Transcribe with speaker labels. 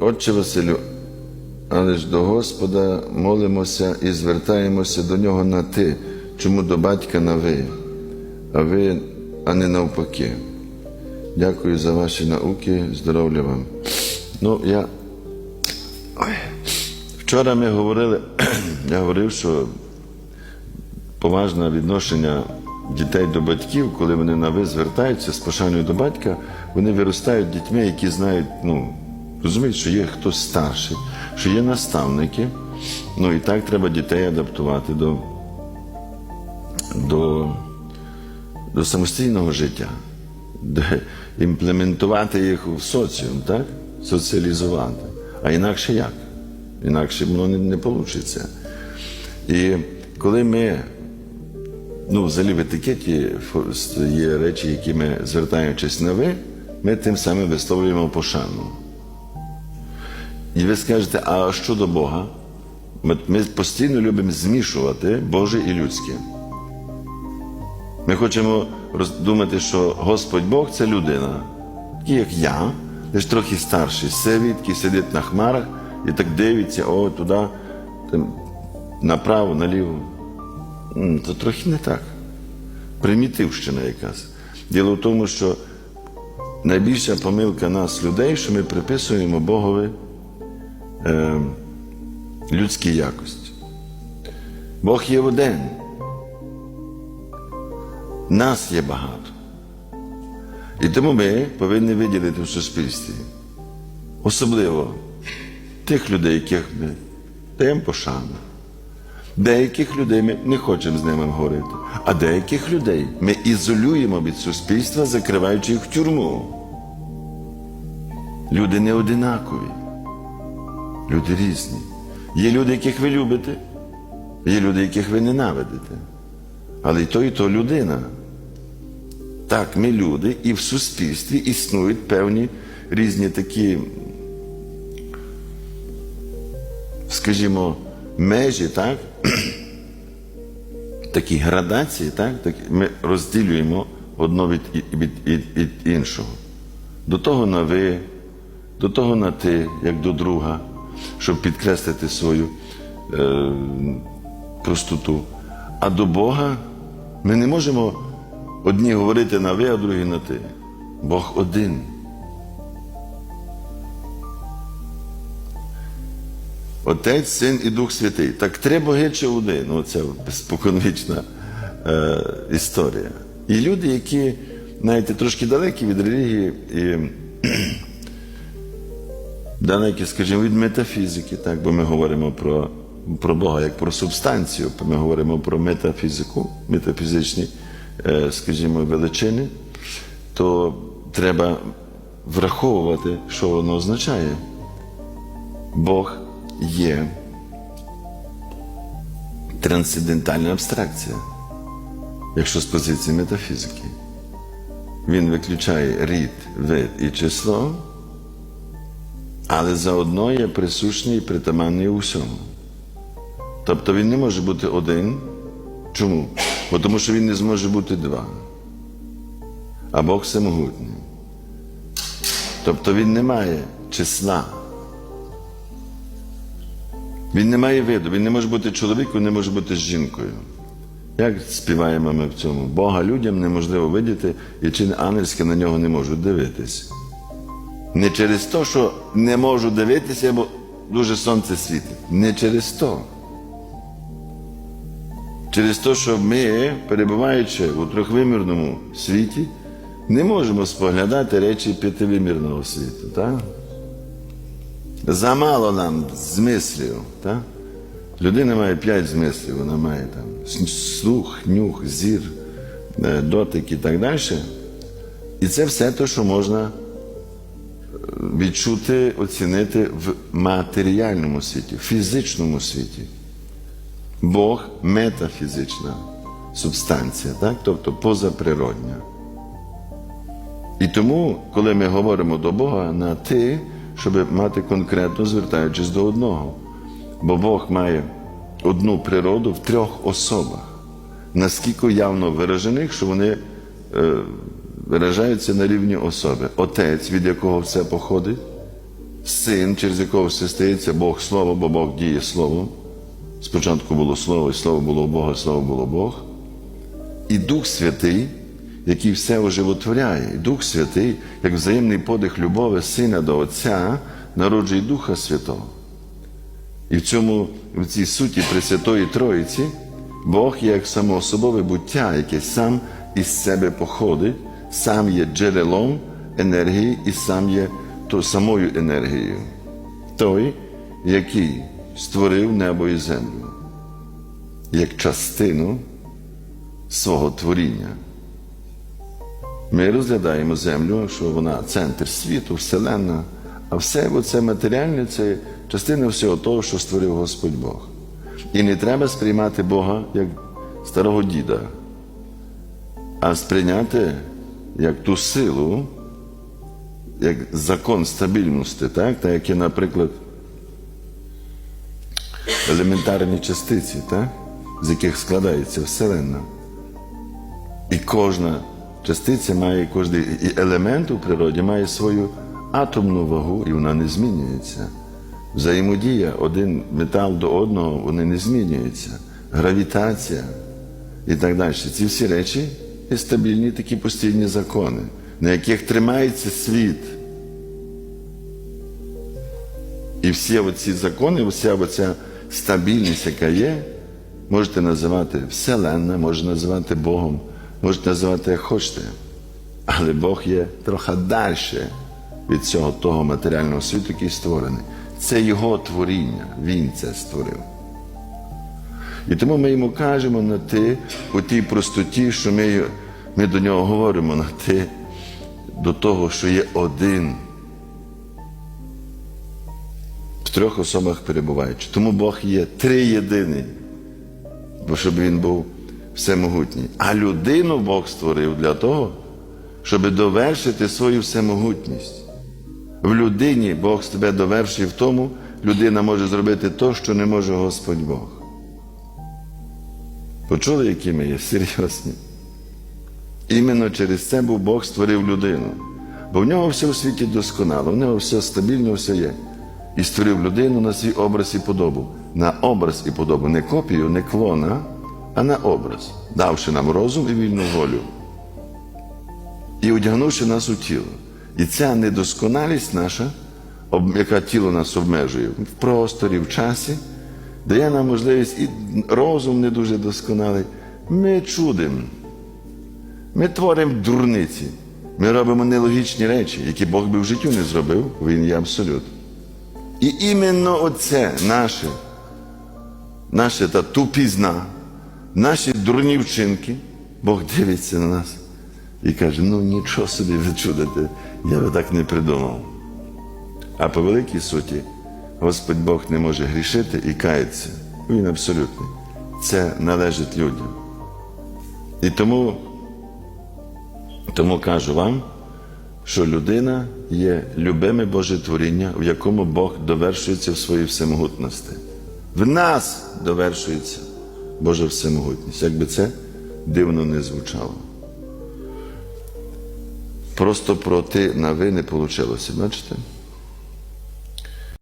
Speaker 1: Отче Василю, але ж до Господа молимося і звертаємося до нього на ти, чому до батька на ви, а ви, а не навпаки. Дякую за ваші науки, здоров'я вам. Ну, я Ой. вчора ми говорили, я говорив, що поважне відношення дітей до батьків, коли вони на ви звертаються з пошаною до батька, вони виростають дітьми, які знають, ну, розуміють, що є хтось старший, що є наставники. Ну і так треба дітей адаптувати до, до, до самостійного життя, де імплементувати їх в соціум, так? соціалізувати. А інакше як? Інакше воно не, не вийде. І коли ми ну, взагалі в етикеті є речі, які ми звертаючись на ви, ми тим самим висловлюємо пошану. І ви скажете, а що до Бога? Ми, ми постійно любимо змішувати Боже і людське. Ми хочемо роздумати, що Господь Бог це людина, такий як я, лише трохи старший, севідки сидить на хмарах і так дивиться, о, туди, там, направо, наліво. То трохи не так. Примітивщина якась. Діло в тому, що найбільша помилка нас, людей, що ми приписуємо Богові е, людські якості. Бог є один. Нас є багато. І тому ми повинні виділити в суспільстві. Особливо тих людей, яких ми даємо пошану. Деяких людей ми не хочемо з ними говорити, а деяких людей ми ізолюємо від суспільства, закриваючи їх в тюрму. Люди не одинакові, люди різні. Є люди, яких ви любите, є люди, яких ви ненавидите. Але і то, і то людина. Так, ми люди, і в суспільстві існують певні різні такі, скажімо, межі, так? такі градації, так? такі, ми розділюємо одно від, від, від, від іншого. До того на ви, до того на ти, як до друга, щоб підкреслити свою е, простоту. А до Бога ми не можемо одні говорити на ви, а другі на ти. Бог один. Отець, Син і Дух Святий. Так три боги чи один? Ну, це споконвічна е, історія. І люди, які, знаєте, трошки далекі від релігії, і далекі, скажімо, від метафізики, так, бо ми говоримо про, про Бога як про субстанцію, ми говоримо про метафізику, метафізичні, е, скажімо, величини, то треба враховувати, що воно означає. Бог є трансцендентальна абстракція, якщо з позиції метафізики. Він виключає рід, вид і число, але заодно є присущний і притаманний у всьому. Тобто він не може бути один. Чому? Бо тому що він не зможе бути два. А Бог всемогутній. Тобто він не має числа. Він не має виду, він не може бути чоловіком, не може бути жінкою. Як співаємо ми в цьому? Бога людям неможливо видіти, і чи ангельське на нього не можуть дивитись. Не через те, що не можу дивитися, бо дуже сонце світить. Не через то. Через те, що ми, перебуваючи у трьохвимірному світі, не можемо споглядати речі п'ятивимірного світу. Так? Замало нам змислів. Так? Людина має п'ять змислів, вона має там слух, нюх, зір, е, дотик і так далі. І це все те, що можна відчути, оцінити в матеріальному світі, в фізичному світі. Бог метафізична субстанція, так? тобто позаприродня. І тому, коли ми говоримо до Бога на ти, щоб мати конкретно звертаючись до одного. Бо Бог має одну природу в трьох особах, наскільки явно виражених, що вони е, виражаються на рівні особи. Отець, від якого все походить, син, через якого все стається Бог Слово, бо Бог діє Словом. Спочатку було Слово, і Слово було Бога, Слово було Бог. І Дух Святий, який все оживотворяє. І Дух Святий, як взаємний подих любові Сина до Отця, народжує Духа Святого. І в цьому, в цій суті Пресвятої Троїці, Бог є як самоособове буття, яке сам із себе походить, сам є джерелом енергії і сам є то самою енергією. Той, який створив небо і землю, як частину свого творіння. Ми розглядаємо землю, що вона центр світу, вселенна, а все це матеріальне це частина всього того, що створив Господь Бог. І не треба сприймати Бога як старого діда, а сприйняти як ту силу, як закон стабільності, так? так як є, наприклад, елементарні частиці, так? з яких складається Вселенна. І кожна частиця має, кожен елемент у природі має свою атомну вагу, і вона не змінюється. Взаємодія один метал до одного, вони не змінюються. Гравітація і так далі. Ці всі речі є стабільні такі постійні закони, на яких тримається світ. І всі оці закони, вся оця стабільність, яка є, можете називати Вселенна, можете називати Богом, можете називати як хочете. Але Бог є трохи далі від цього того матеріального світу, який створений. Це Його творіння, Він це створив. І тому ми йому кажемо на ти у тій простоті, що ми, ми до нього говоримо на ти, до того, що є один. В трьох особах перебуваючи. Тому Бог є триєдиний, бо щоб він був всемогутній. А людину Бог створив для того, щоб довершити свою всемогутність. В людині Бог тебе довершує в тому, людина може зробити те, що не може Господь Бог. Почули, які ми є серйозні? Іменно через це був Бог створив людину. Бо в нього все у світі досконало, в нього все стабільно, все є. І створив людину на свій образ і подобу. На образ і подобу, не копію, не клона, а на образ, давши нам розум і вільну волю. І одягнувши нас у тіло. І ця недосконалість наша, яка тіло нас обмежує в просторі, в часі, дає нам можливість і розум не дуже досконалий. Ми чудимо. Ми творимо дурниці. Ми робимо нелогічні речі, які Бог би в життю не зробив, він є абсолют. І іменно оце наше, наша та тупізна, наші дурні вчинки, Бог дивиться на нас і каже: ну нічого собі ви чудите, я би так не придумав. А по великій суті, Господь Бог не може грішити і кається. Він абсолютний. Це належить людям. І тому, тому кажу вам, що людина є любиме Боже творіння, в якому Бог довершується в своїй всемогутності. В нас довершується Божа всемогутність. Як би це дивно не звучало. Просто про ти на ви не вийшло, бачите?